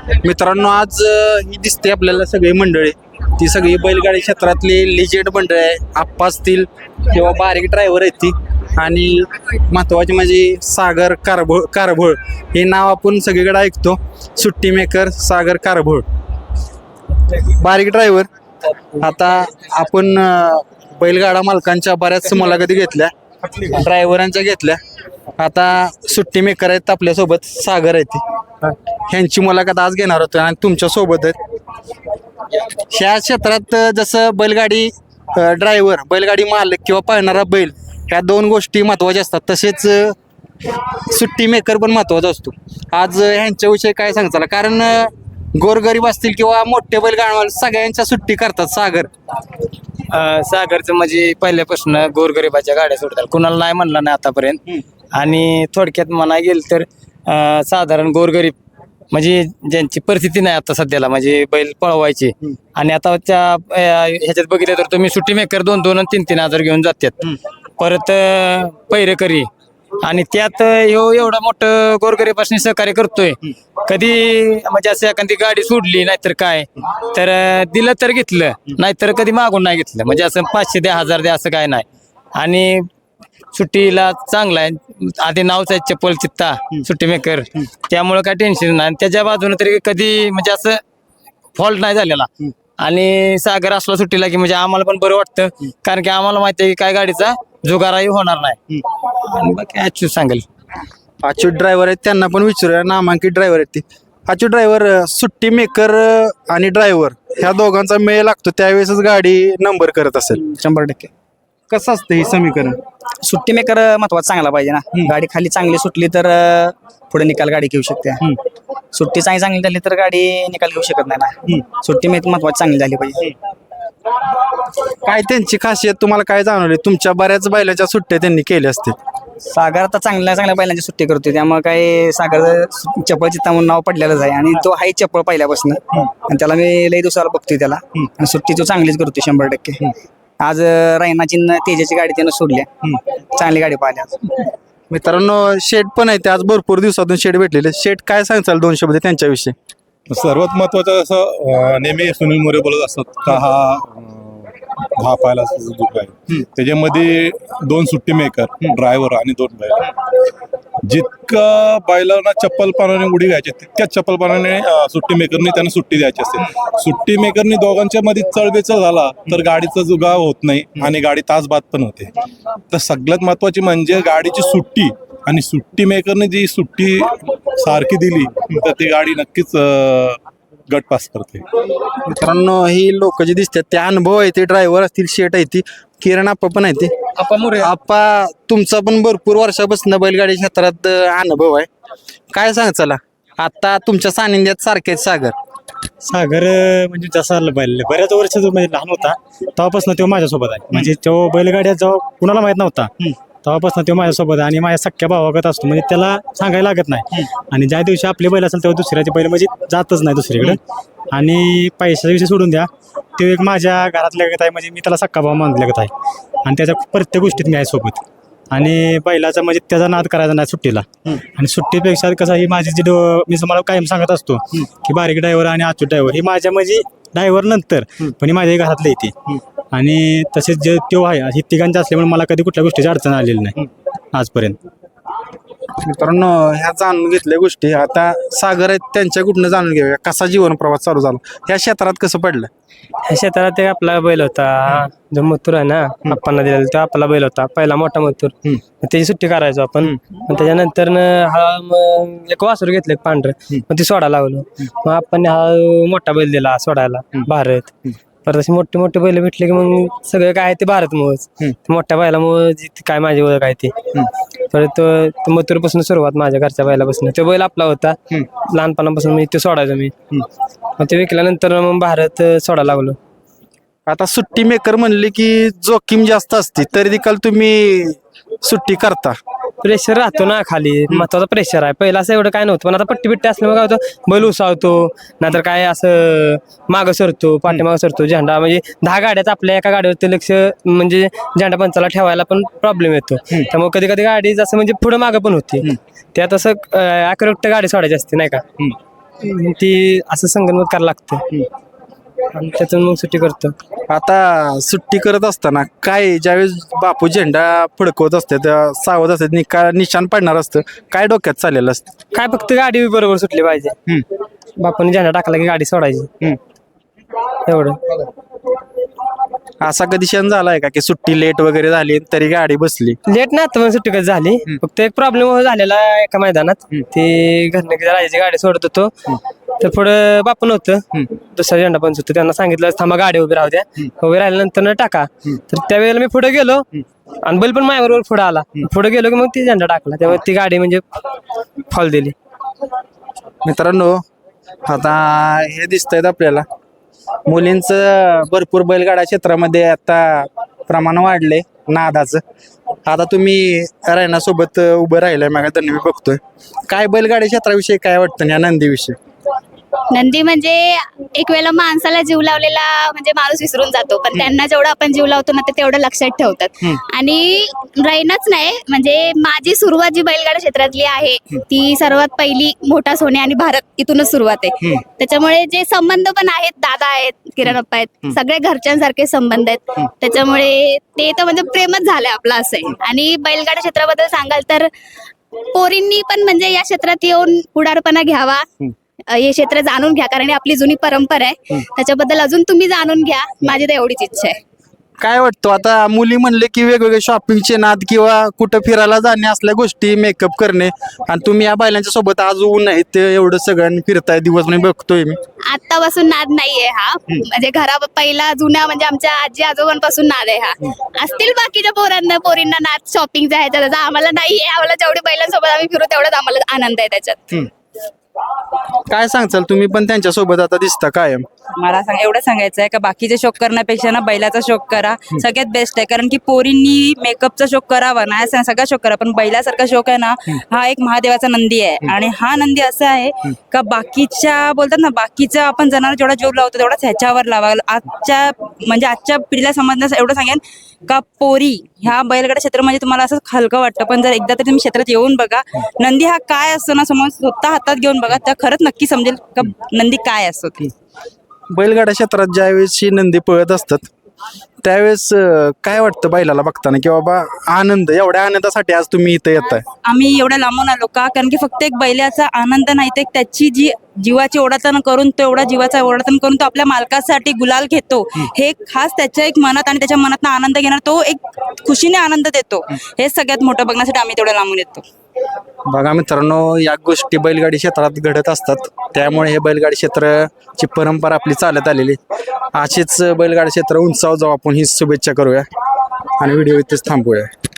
मित्रांनो आज ही दिसते आपल्याला सगळी मंडळी. ती सगळी बैलगाडी क्षेत्रातली लिजेंड मंडळी आहे. आप्पा असतील किंवा बारीक ड्रायव्हर आहेत ती. आणि महत्वाची म्हणजे सागर कारभोळ कारभोळ. हे नाव आपण सगळीकडे ऐकतो. सुट्टी मेकर सागर कारभोळ. बारीक ड्रायव्हर आता आपण अ, बैलगाडा मालकांच्या बऱ्याच मुलाखती घेतल्या. ड्रायव्हरांच्या घेतल्या. आता सुट्टी मेकर आहेत आपल्यासोबत सागर आहेत. ह्यांची मुलाखत आज घेणार होतो आणि तुमच्यासोबत आहेत. ह्या क्षेत्रात जसं बैलगाडी ड्रायव्हर बैलगाडी मालक किंवा पळणारा बैल ह्या दोन गोष्टी महत्त्वाच्या असतात. तसेच सुट्टी मेकर पण महत्त्वाचा असतो. आज ह्यांच्याविषयी काय सांगताला कारण गोरगरीब असतील किंवा मोठे बैलगाडी सगळ्यांच्या सुट्टी करतात. सागर. सागरचं म्हणजे पहिल्यापासून गोरगरिबाच्या गाड्या सोडतात. कुणाला नाही म्हणलं नाही आतापर्यंत. आणि थोडक्यात म्हणाय गेलं तर अं, साधारण गोरगरीब म्हणजे ज्यांची परिस्थिती नाही आता सध्याला म्हणजे बैल पळवायची. आणि आता त्या अं, ह्याच्यात बघितलं तर तुम्ही सुट्टी मेकर दोन दोन आणि तीन तीन हजार घेऊन जातात परत अं, पैरेकरी. आणि त्यात ह्यो एवढं मोठं गोरगरीबासून सहकार्य करतोय. कधी म्हणजे असं एखादी गाडी सोडली नाहीतर काय तर अं, दिलं तर घेतलं नाहीतर कधी मागून नाही घेतलं. म्हणजे असं पाचशे द्या हजार द्या असं काय नाही. आणि सुट्टीला चांगला आहे. आधी नावच आहे चप्पल चित्ता सुट्टी मेकर त्यामुळं काय टेन्शन नाही. आणि त्याच्या बाजूने तरी कधी म्हणजे असं फॉल्ट नाही झालेला. आणि सागर असला सुट्टीला की म्हणजे आम्हाला पण बरं वाटतं. कारण की आम्हाला माहिती आहे की काय गाडीचा जुगाराही होणार नाही. आणि बाकी ॲच्यू सांगेल. अच्युत ड्रायव्हर आहेत त्यांना पण विचारूया. नामांकित ड्रायव्हर आहेत ते. अच्युत ड्रायव्हर सुट्टी मेकर आणि ड्रायव्हर ह्या दोघांचा मेळ लागतो. त्यावेळेसच गाडी नंबर करत असेल. शंभर टक्के. कसं असतं हे समीकरण? सुट्टी मेकर महत्त्वाचा चांगला पाहिजे ना. गाडी खाली चांगली सुटली तर अं, पुढे निकाल गाडी घेऊ शकते. सुट्टी चांगली चांगली झाली तर गाडी निकाल घेऊ शकत नाही ना. सुट्टी महत्वाची चांगली झाली पाहिजे. काय त्यांची खासियत तुम्हाला काय जाणवली? तुमच्या बऱ्याच बैलाच्या सुट्ट्या त्यांनी केल्या असतील. सागर आता चांगल्या चांगल्या बैलांची सुट्टी करतोय. त्यामुळे काय सागर चप्पल चित्ता म्हणून नाव पडलेलंच आहे. आणि तो हाही चप्पल पहिल्यापासून. आणि त्याला मी लई दिवसाला बघतोय त्याला. आणि सुट्टी तो चांगलीच करतोय शंभर टक्के. आज न तेजाची गाडी त्यानं सोडल्या चांगली गाडी पाहिली आज. मित्रांनो शेट पण आहे ते. आज भरपूर दिवसातून शेट भेटलेले. शेट काय सांगचाल दोन शब्द त्यांच्याविषयी? सर्वात महत्वाचं असं नेहमी सुनील मोरे बोलत असतात का हा हा पाहिला दुःख आहे त्याच्यामध्ये दोन सुट्टी मेकर ड्रायव्हर आणि दोन बैल. जितका बैलांना चप्पल पानाने उडी घ्यायची तितक्याच चप्पल पानाने सुट्टी मेकरनी त्यांना सुट्टी द्यायची असते. सुट्टी मेकरनी दोघांच्या मध्ये चळबेचळ झाला तर गाडीचा जुगाव होत नाही आणि गाडी तासबाद पण होते. तर सगळ्यात महत्वाची म्हणजे गाडीची सुट्टी आणि सुट्टी मेकरने जी सुट्टी सारखी दिली तर ती गाडी नक्कीच गट पास करते मित्रांनो ही लोक जी दिसतात ते अनुभव आहे ते ड्रायव्हर असतील शेट आहे ती. किरण आप्पा पण आहे ते. आप्पा तुमचा पण भरपूर वर्षापासून बैलगाडी क्षेत्रात अं, अनुभव आहे. काय सांग चला? आता तुमच्या सानिध्यात सारखेच सागर. सागर अं, म्हणजे जसा बैल बऱ्याच वर्ष जो म्हणजे लहान होता. तेव्हापासून तो माझ्यासोबत आहे. म्हणजे तो बैलगाड्या जेव्हा कुणाला माहीत नव्हता तेव्हापासून तो माझ्यासोबत आहे आणि माझ्या सख्या भावागत असतो. म्हणजे त्याला सांगायला लागत नाही. आणि ज्या दिवशी आपले बैल असेल तेव्हा दुसऱ्याचे बैल म्हणजे जातच नाही दुसरीकडे. आणि पैशाचा विषय सोडून द्या. तो एक माझ्या घरातल्या गत आहे. म्हणजे मी त्याला सक्का भाव मानलेगत आहे. आणि त्याच्या प्रत्येक गोष्टीत मी आहे सोबत. आणि बैलाचा म्हणजे त्याचा नाद करायचा नाही सुट्टीला. आणि सुट्टीपेक्षा कसं ही माझी जी डो- मी तुम्हाला कायम सांगत असतो की बारीक ड्रायव्हर आणि अच्युत ड्रायव्हर ही माझ्या म्हणजे ड्रायव्हर नंतर पण ही माझ्या घरातले येते आणि तसेच जे तो आहे ही तिघांचे असल्यामुळे मला कधी कुठल्या गोष्टीची अडचण आलेली नाही. आजपर्यंत. मित्रांनो ह्या जाणून घेतल्या गोष्टी. आता सागर आहेत त्यांच्या कुठनं जाणून घेऊया? कसा जीवन प्रवास चालू झाला? ह्या क्षेत्रात कसं पडलं? ह्या क्षेत्रात एक आपला बैल होता. जो मथुर आहे ना आपणला दिलेला तो आपला बैल होता. पहिला मोठा मथुर. मग त्याची सुट्टी करायचो आपण. मग त्याच्यानंतर न हा मग एक वासरू घेतलं एक पांढरं. मग ती सोडा लागलो. मग आपण हा मोठा बैल दिला सोडायला भारत. परत अशी मोठे मोठे बैल भेटले की मग सगळं काय आहे ते भारत मुळच मोठ्या बैलामुळं जी ती काय माझी ओळख आहे ती. परत मथुरपासून सुरुवात माझ्या घरच्या बैलापासून. तो बैल आपला होता. लहानपणापासून मी ते सोडायचो मी. मग ते विकल्यानंतर मग भारत सोडायला लागलो. आता सुट्टी मेकर म्हणले की जोखीम जास्त असते तरी देखील तुम्ही सुट्टी करता. प्रेशर राहतो ना खाली. महत्त्वाचा प्रेशर आहे. पहिला असं एवढं काय नव्हतं. पण आता पट्टी बिट्टी असल्यामुळे काय होतं? बैल उसावतो नाहीतर काय असं मागं सरतो पाठीमागं सरतो झेंडा. म्हणजे दहा गाड्यात आपल्या एका गाडीवरती लक्ष म्हणजे झेंडा पंचाला ठेवायला पण प्रॉब्लेम येतो. त्यामुळे कधी कधी गाडी असं म्हणजे पुढं मागं पण होती. त्यात असं अॅक्युरेट गाडी सोडायची असते नाही का? ती असं संगणमत करायला लागतं. आणि त्यातून मग सुट्टी करतो. आता सुट्टी करत असताना काय ज्यावेळेस बापू झेंडा फडकवत असते त्या सावध असतात निका निशाण पडणार असतं काय डोक्यात चाललेलं असतं? काय फक्त गाडी बरोबर सुटली पाहिजे. बापाने झेंडा टाकला की गाडी सोडायची. एवढं. असा कधी क्षण झालाय का की सुट्टी लेट वगैरे झाली तरी गाडी बसली? लेट नाही आता सुट्टी कधी झाली? फक्त एक प्रॉब्लेम झालेला एका मैदानात. ते घरने राजाची गाडी सोडत होतो. तर पुढं बापू नव्हतं. दुसरा झेंडा पंच होतं त्यांना सांगितलं थांबा गाडी उभी राहू द्या. उभी राहिल्यानंतर न टाका. तर त्यावेळेला मी पुढे गेलो. आणि बैल पण माझ्याबरोबर पुढे आला. पुढे गेलो की मग ती झेंडा टाकला. त्यामुळे ती गाडी म्हणजे फॉल दिली. मित्रांनो आता हे दिसतंय आपल्याला. मुलींचं भरपूर बैलगाडा क्षेत्रामध्ये आता प्रमाण वाढले नादाचं. आता तुम्ही रायनासोबत उभं राहिलंय मग त्यांनी मी बघतोय. काय बैलगाडी क्षेत्राविषयी काय वाटतं या नंदीविषयी? नंदी म्हणजे एक वेळेला माणसाला जीव लावलेला म्हणजे माणूस विसरून जातो. पण त्यांना जेवढं आपण जीव लावतो ना ते तेवढं लक्षात ठेवतात. आणि राहीनच नाही. म्हणजे माझी सुरुवात जी बैलगाडा क्षेत्रातली आहे ती सर्वात पहिली मोठा सोने आणि भारत इथूनच सुरुवात आहे. त्याच्यामुळे जे संबंध पण आहेत दादा आहेत किरण अप्पा आहेत सगळे घरच्यांसारखे संबंध आहेत. त्याच्यामुळे ते तर म्हणजे प्रेमच झालंय आपलं असं आहे. आणि बैलगाडा क्षेत्राबद्दल सांगाल तर पोरींनी पण म्हणजे या क्षेत्रात येऊन पुढारपणा घ्यावा. हे क्षेत्र जाणून घ्या कारण ही आपली जुनी परंपरा आहे. त्याच्याबद्दल अजून तुम्ही जाणून घ्या. माझी तर एवढीच इच्छा आहे. काय वाटतं आता मुली म्हणले की वेगवेगळे शॉपिंगचे नाद किंवा कुठं फिरायला जाणे असल्या गोष्टी मेकअप करणे. आणि तुम्ही या बैलांच्या सोबत आज ऊन आहे ते एवढं सगळ्यांनी फिरताय दिवस मी बघतोय मी. आतापासून नाद नाहीये हा. म्हणजे घरा पहिला जुन्या म्हणजे आमच्या आजी आजोबांपासून नाद आहे हा. असतील बाकीच्या पोरांना पोरींना नाद शॉपिंगचा ह्याचा त्याचा. आम्हाला नाहीये आम्हाला जेवढी बैलांसोबत आम्ही फिरू तेवढाच आम्हाला आनंद आहे त्याच्यात. काय सांगचाल तुम्ही पण त्यांच्यासोबत आता दिसता कायम. मला सांग एवढं सांगायचं आहे का बाकीचे शोक करण्यापेक्षा ना बैलाचा शोक करा. सगळ्यात बेस्ट आहे कारण की पोरींनी मेकअपचा शोक करावा ना असं सगळा शोक करा पण बैलासारखा शोक आहे ना हा एक महादेवाचा नंदी आहे. आणि हा नंदी असा आहे का बाकीच्या बोलतात ना बाकीचा आपण जनावर जेवढा जीव लावतो तेवढाच ह्याच्यावर लावा. आजच्या म्हणजे आजच्या पिढीला समजण्यास एवढं सांगेन का पोरी ह्या बैलगाडा क्षेत्र म्हणजे तुम्हाला असं हलकं वाटतं पण जर एकदा तरी तुम्ही क्षेत्रात येऊन बघा नंदी हा काय असतो ना समज स्वतः हातात घेऊन बघा तर खरंच नक्की समजेल का नंदी काय असतो ते. बैलगाडा क्षेत्रात ज्यावेळेस ही नंदी पळत असतात त्यावेळेस अं, काय वाटतं बैलाला बघताना? की बाबा आनंद एवढ्या आनंदासाठी आज तुम्ही इथं येत आहे आम्ही एवढ्या लांबून आलो का? कारण की फक्त एक बैलाचा आनंद नाही तर एक त्याची जी जीवाची ओढातण करून तो एवढा जीवाचा ओढातण करून तो आपल्या मालकासाठी गुलाल घेतो. हे. खास त्याच्या एक मनात आणि त्याच्या मनात आनंद घेणार तो एक खुशीने आनंद देतो. हे सगळ्यात मोठं बघण्यासाठी आम्ही तेवढ्या लांबून येतो. बघा मित्रांनो या गोष्टी बैलगाडी क्षेत्रात घडत असतात. त्यामुळे हे बैलगाडी क्षेत्राची परंपरा आपली चालत आलेली. अशीच बैलगाडी क्षेत्र उंचाव जाऊ आपण ही शुभेच्छा करूया. आणि व्हिडिओ इथेच थांबूया